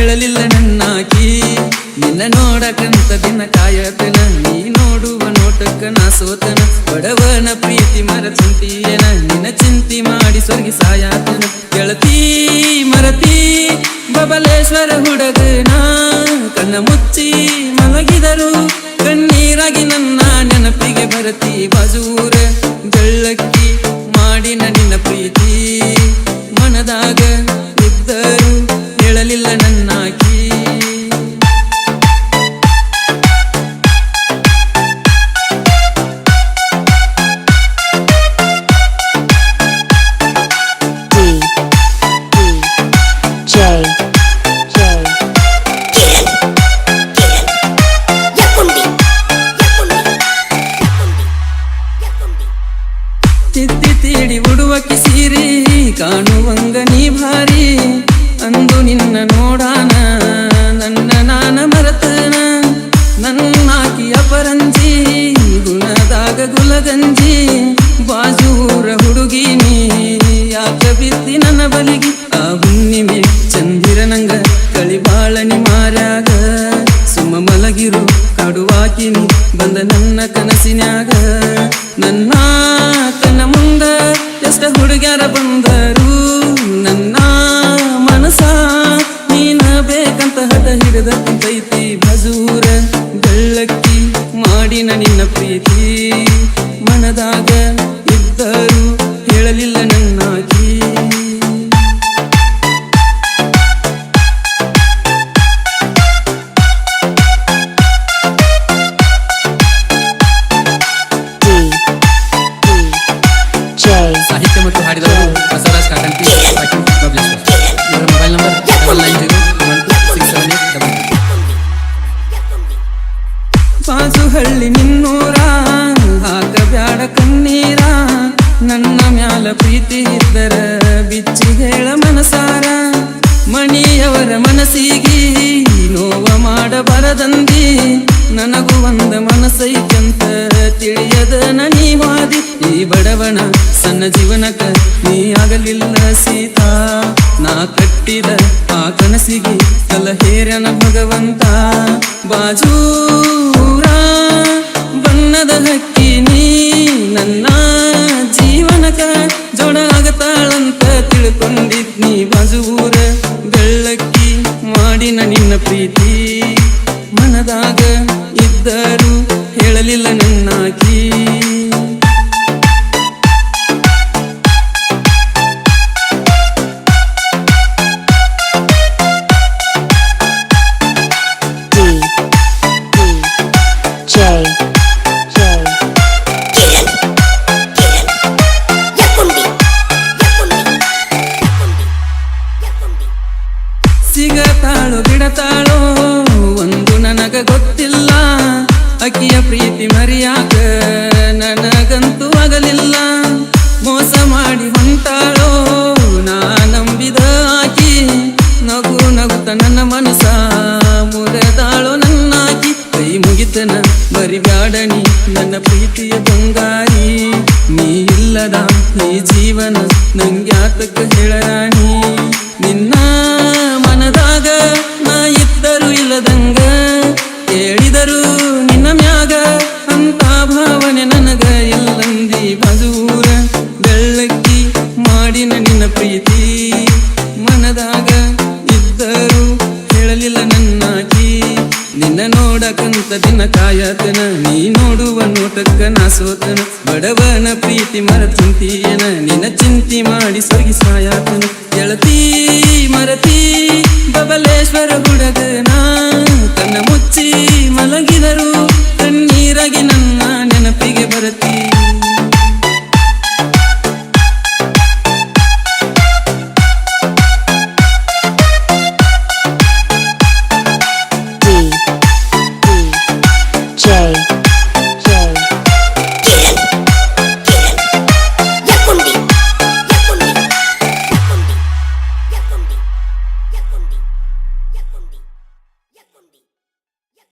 ಹೇಳಲಿಲ್ಲ ನನ್ನಾಕಿ. ನಿನ್ನ ನೋಡಕಂತ ದಿನ ಕಾಯತನ. ನೀ ನೋಡುವ ನೋಟಕ್ಕ ನಾ ಸೋತನ. ಬಡವನ ಪ್ರೀತಿ ಮರತುಂಟಿಯನ ನಿನ್ನ ಚಿಂತಿ ಮಾಡಿ ಸ್ವರ್ಗಿ ಸಾಯಾತನ. ಗೆಳತಿ, ಮರತಿ, ಬಬಲೇಶ್ವರ ನಾ ಕಣ್ಣ ಮುಚ್ಚಿ ಮಲಗಿದರು. ಕಣ್ಣೀರಾಗಿ ನನ್ನ ನೆನಪಿಗೆ ಬರತಿ ಬಲಿಗಿ ಆ ಹುಣ್ಣಿಮೆ ಚಂದಿರನಂಗ ಕಳಿಬಾಳನಿ ಮಾರ್ಯಾಗ. ಸುಮ್ಮ ಮಲಗಿರು, ಕಾಡುವಾಕಿನಿ, ಬಂದ ನನ್ನ ಕನಸಿನ್ಯಾಗ. ನನ್ನ ಕಣ್ಣ ಮುಂದ ಎಷ್ಟ ಹುಡುಗ್ಯಾರ ಬಂದರು. ನನ್ನ ಮನಸ ನೀನ ಬೇಕಂತ ಹಠ ಹಿಡಿದ ನನ್ನ ಮ್ಯಾಲ ಪ್ರೀತಿ ಇದ್ದರ ಬಿಚ್ಚಿ ಹೇಳ ಮನಸಾರ. ಮಣಿಯವರ ಮನಸ್ಸಿಗೆ ನೋವ ಮಾಡಬಾರದಂದಿ. ನನಗೂ ಒಂದ ಮನಸ್ಸೈತಂತ ತಿಳಿಯದ ನನಿವಾದಿ ಈ ಬಡವಣ ಸಣ್ಣ ಜೀವನಕ ನೀ ಆಗಲಿಲ್ಲ ಸೀತಾ. ನಾ ಕಟ್ಟಿದ ಆ ಕನಸಿಗೆ ಕಲಹೇರನ ಭಗವಂತ. ಬಾಜೂರ, ಬಣ್ಣದ ಹಕ್ಕಿ ನೀ ನನ್ನ ಜೀವನಕ ಜೋಡ ಆಗತಾಳಂತ ತಿಳ್ಕೊಂಡಿದ್ನಿ ಊರ ಬೆಳ್ಳಕ್ಕಿ ಮಾಡಿನ ನಿನ್ನ ಪ್ರೀತಿ. ಮನದಾಗ ಇದ್ದರೂ ಹೇಳಲಿಲ್ಲ ನನ್ನಾಕಿ. ಅಕಿಯ ಪ್ರೀತಿ ಮರಿಯಾಕ ನನಗಂತೂ ಆಗಲಿಲ್ಲ. ಮೋಸ ಮಾಡಿ ಹೊಂಟಾಳೋ, ನಾ ನಂಬಿದ ಆಕಿ. ನಗು ನಗುತ್ತ ನನ್ನ ಮನಸ ಮುರದಾಳೋ ನನ್ನಾಕಿ ಕೈ ಮುಗಿತನ ಬರಿಬ್ಯಾಡನಿ ನನ್ನ ಪ್ರೀತಿಯ ಬಂಗಾರಿ. ನೀ ಇಲ್ಲದ ಈ ಜೀವನ ನಂಗ್ಯಾತಕ್ಕ ಹೇಳರಾಣಿ. ನಿನ್ನ ಮನದಾಗ ನಾ ಇದ್ದರು ಇಲ್ಲದಂಗ ಹೇಳಿದರು ಸೋತ ದಿನ ಕಾಯತನ, ನೀ ನೋಡುವ ನೋಟಕ್ಕ ನಾ ಸೋತನ. ಬಡವನ ಪ್ರೀತಿ ಮರತುಂತಿಯನ ನಿನ್ನ ಚಿಂತಿ ಮಾಡಿ ಸೊಗಿ ಸಾಯಾತನ. ಎಳತಿ ಮರತಿ, ಬಬಲೇಶ್ವರ ಹುಡುಗನ ತನ್ನ